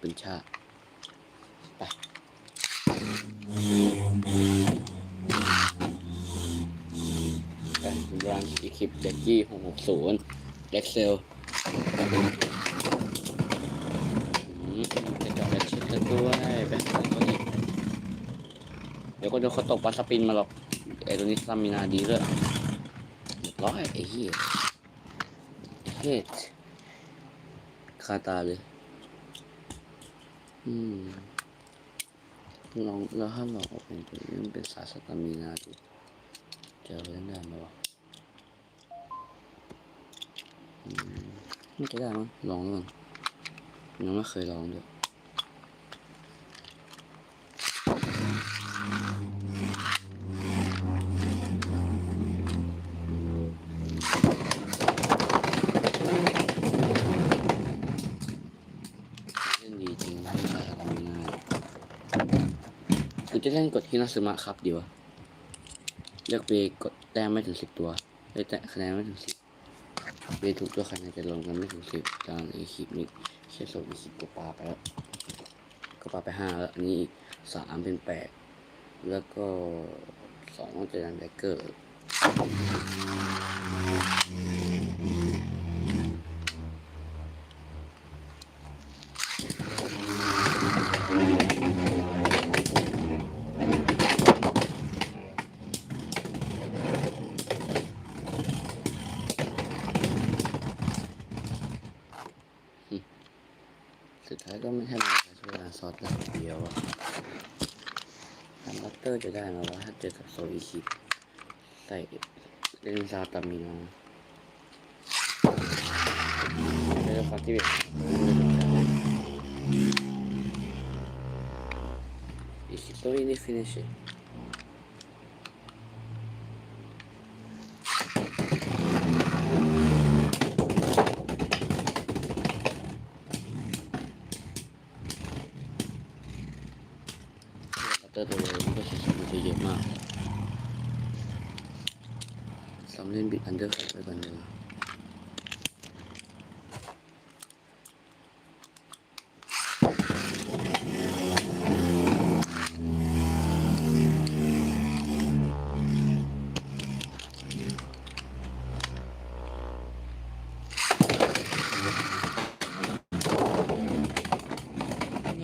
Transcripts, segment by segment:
เป็นชาติไปไปรันอีคิปแจ็กกี้หกหกศูนย์เล็กเซลจะจอดและเช็ดแล้วด้วยไปหาเขาอีกเดี๋ยวก็โดนเขาตกปลาสปินมาหรอกไอ้ตัวนี้ซามินาดีเลยเรียบร้อยไอ้เหี้ยเฮ็ดคาตาเลย อืมลองแล้วถ้าเราเอาเป็นตัวนี้มันเป็นสายสตามีนาดูจะเล่นได้ไหมวะไม่จะได้มั้งลองดูก่อนยังไม่เคยลองด้วยเล่นดีจริงนะสายสตามินา คือจะเล่นกดที่นาซึมะครับดีวะเลือกเบกดแต้มไม่ถึงสิบตัวได้แต่คะแนนไม่ถึงสิบเรียนถูกตัวคะแนนจะลงกันไม่ถึงสิบตามอีคลิปนี้แค่ส่งอีคลิปก็ปาไปแล้วก็ปาไปห้าแล้วอันนี้สามเป็นแปดแล้วก็สองจะดันแบเกอร์ สุดท้ายก็ไม่ใช่มาใช้เวลาซอสแบบเดียวทำบัตเตอร์จะได้มาว่าถ้าเจอกับโซอิคิใส่เล่นซาตามิโนด้วยความที่แบบอีกตัวนี้ฟินิช คั ตเตอร์ตัวเลยมันก็ใช้สมุนไพรเยอะมากสองเล่นบิดอันเดอร์ไปก่อนเลยเน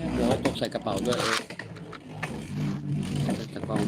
ี่ยเดี๋ยวตกใส่กระเป๋าด้วยเออ Vòng.